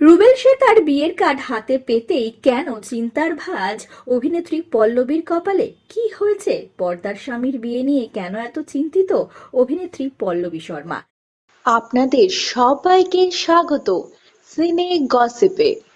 রুবেল সে তার বিয়ের কার্ড হাতে পেতেই কেন চিন্তার ভাজ? অভিনেত্রী পল্লবীর কপালে কি হয়েছে? পর্দার স্বামীর বিয়ে নিয়ে কেন এত চিন্তিত? অভিনেত্রী পল্লবী শর্মা। আপনাদের সবাইকে স্বাগত। সিনে গসিপে।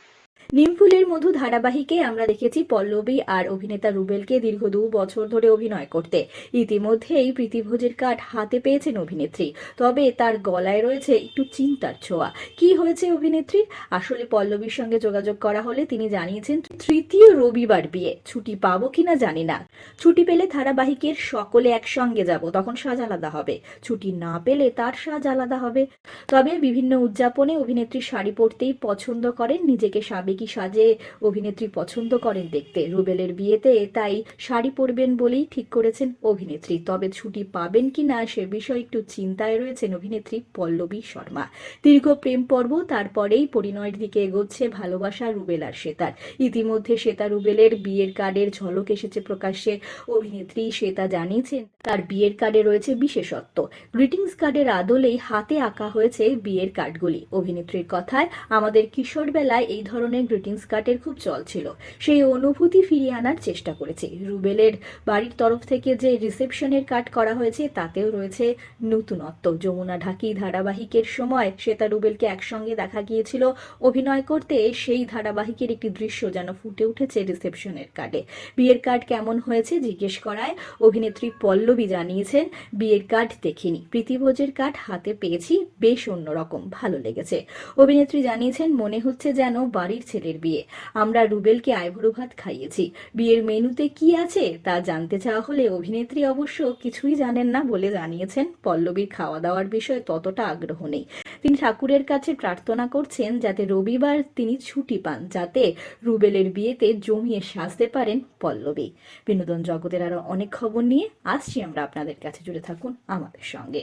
নিমফুলের মধু ধারাবাহিকে আমরা দেখেছি পল্লবী আর অভিনেতা রুবেলকে দীর্ঘ দু বছর ধরে অভিনয় করতে। ইতিমধ্যেই প্রীতিভোজের কাঠ হাতে পেয়েছেন অভিনেত্রী। তবে তার গলায় রয়েছে একটু চিন্তার ছোঁয়া। কি হয়েছে অভিনেত্রীর? আসলে পল্লবীর সঙ্গে যোগাযোগ করা হলে তিনি জানিয়েছেন, তৃতীয় রবিবার বিয়ে। ছুটি পাবো কিনা জানি না। ছুটি পেলে ধারাবাহিকের সকলে একসঙ্গে যাব, তখন সাজ আলাদা হবে। ছুটি না পেলে তার সাজ আলাদা হবে। তবে বিভিন্ন উদযাপনে অভিনেত্রী শাড়ি পরতেই পছন্দ করেন নিজেকে সাবেকি সাজে অভিনেত্রী পছন্দ করেন দেখতে? রুবেলের বিয়েতে তাই শাড়ি পরবেন বলেই ঠিক করেছেন অভিনেত্রী। তবে ছুটি পাবেন কি না সে বিষয়ে একটু চিন্তায় রয়েছেন অভিনেত্রী পল্লবী শর্মা। দীর্ঘ প্রেম পর্ব, তারপরেই পরিণয়ের দিকে এগোচ্ছে ভালোবাসা রুবেল আর শ্বেতার ইতিমধ্যে শ্বেতা রুবেলের বিয়ের কার্ডের ঝলক এসেছে প্রকাশ্যে। অভিনেত্রী শ্বেতা জানিয়েছেন, তার বিয়ের কার্ডে রয়েছে বিশেষত্ব। গ্রিটিংস কার্ডের আদলেই হাতে আঁকা হয়েছে বিয়ের কার্ডগুলি। অভিনেত্রীর কথায়, আমাদের কিশোর বেলায় এই ধরনের গ্রিটিংস কার্ডের খুব চল ছিল। সেই অনুভূতি ফিরিয়ে আনার চেষ্টা করেছি। রুবেলের বাড়ির তরফ থেকে যে রিসেপশনের কার্ড করা হয়েছে, তাতেও রয়েছে নতুনত্ব। যমুনা ঢাকি ধারাবাহিকের সময় শ্বেতা রুবেলকে একসঙ্গে দেখা গিয়েছিল অভিনয় করতে। সেই ধারাবাহিকের একটি দৃশ্য যেন ফুটে উঠেছে রিসেপশনের কার্ডে। বিয়ের কার্ড কেমন হয়েছে জিজ্ঞেস করায় অভিনেত্রী পল্লবী জানিয়েছেন, বিয়ের কার্ড দেখিনি। প্রীতিভোজের কার্ড হাতে পেয়েছি, বেশ অন্যরকম, ভালো লেগেছে। অভিনেত্রী জানিয়েছেন, মনে হচ্ছে যেন বাড়ির ছেলের বিয়ে। আমরা রুবেলকে আইভুড়ো ভাত খাইয়েছি। বিয়ের মেনুতে কি আছে তা জানতে চাওয়া হলে অভিনেত্রী অবশ্য কিছুই জানেন না বলে জানিয়েছেন। পল্লবীর খাওয়া দাওয়ার বিষয়ে ততটা আগ্রহ নেই। তিনি ঠাকুরের কাছে প্রার্থনা করছেন যাতে রবিবার তিনি ছুটি পান, যাতে রুবেলের বিয়েতে জমিয়ে সাজতে পারেন পল্লবী। বিনোদন জগতের আরও অনেক খবর নিয়ে আসছি আমরা। আপনাদের কাছে জুড়ে থাকুন আমাদের সঙ্গে।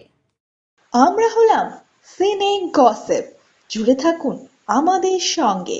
আমরা হলাম সিনে গসিপ। জুড়ে থাকুন আমাদের সঙ্গে।